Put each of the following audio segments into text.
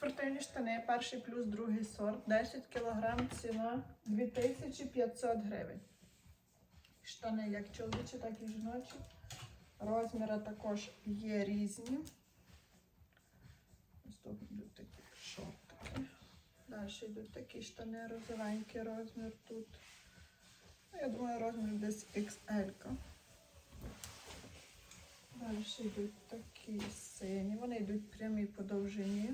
Спортивні штани, перший плюс другий сорт, 10 кг, ціна 2500 гривень. Штани як чоловічі, так і жіночі. Розміри також є різні. Ось тут йдуть такі шортики. Далі йдуть такі штани розовенький розмір тут. Ну, я думаю, розмір десь XL. Далі йдуть такі сині. Вони йдуть прямі по довжині.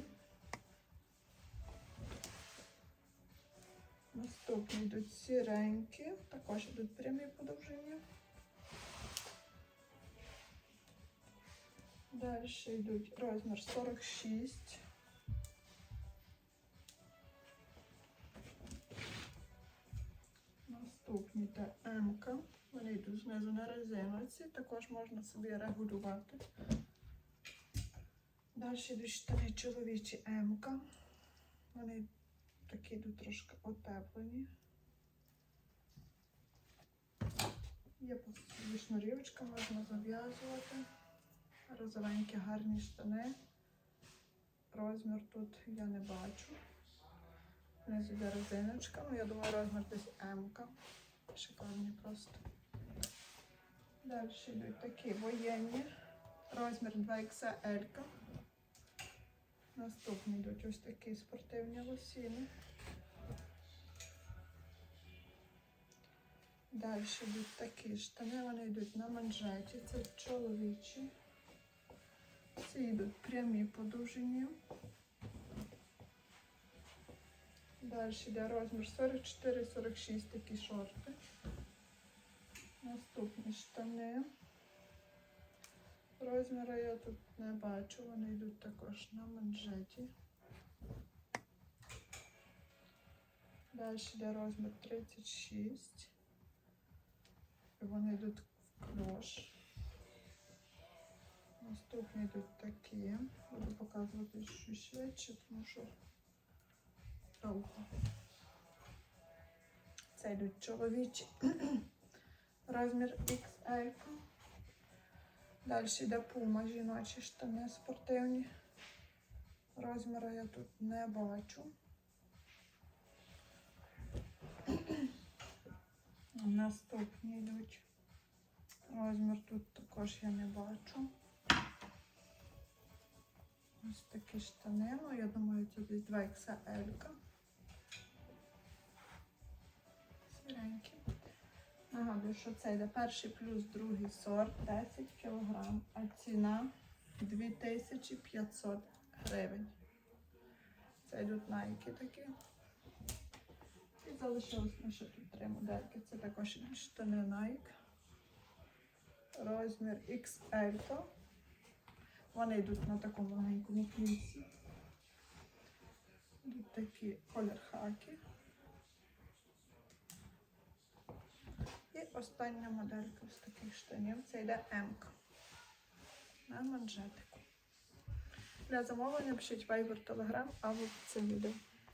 Наступні йдуть сіренькі, також йдуть прямі по довжині. Далі йдуть розмір 46. Наступні та М. -ка. Вони йдуть знизу на резиночці, також можна собі регулювати. Далі йдуть штани чоловічі М. -ка. Вони такі йдуть трошки отеплені. Є собі шнурівочка, можна зав'язувати. Розовенькі гарні штани. Розмір тут я не бачу. Внизу йде резиночка, ну я думаю, розмір десь М. -ка. Шикарні просто. Далі йдуть такі воєнні. Розмір 2XL. Наступні йдуть ось такі спортивні лосіни. Далі йдуть такі штани, вони йдуть на манжеті, це чоловічі. Ці йдуть прямі по. Далі йде розмір 44-46 такі шорти. Наступні штани. Розміри я тут не бачу, вони йдуть також на манжеті. Далі йде розмір 36. І вони йдуть в клош. Наступні йдуть такі. Буду показувати що швидше, тому що довго. Це йдуть чоловічі. Розмір XL. Далі йде пума, жіночі штани спортивні. Розміру я тут не бачу. Наступні йдуть. Розмір тут також я не бачу. Ось такі штани. Ну, я думаю, це десь 2 XL. Сіренькі. Нагадую, що це йде перший плюс другий сорт 10 кг, а ціна 2500 гривень. Це йдуть найки такі. І залишилось ми ще тут три модельки. Це також штани Nike. Розмір XL. Вони йдуть на такому маленькому плісі. Йдуть такі колір хаки. Остання моделька з таких штанів. Це йде М. На манжетику. Для замовлення пишіть Viber, Telegram або це відео.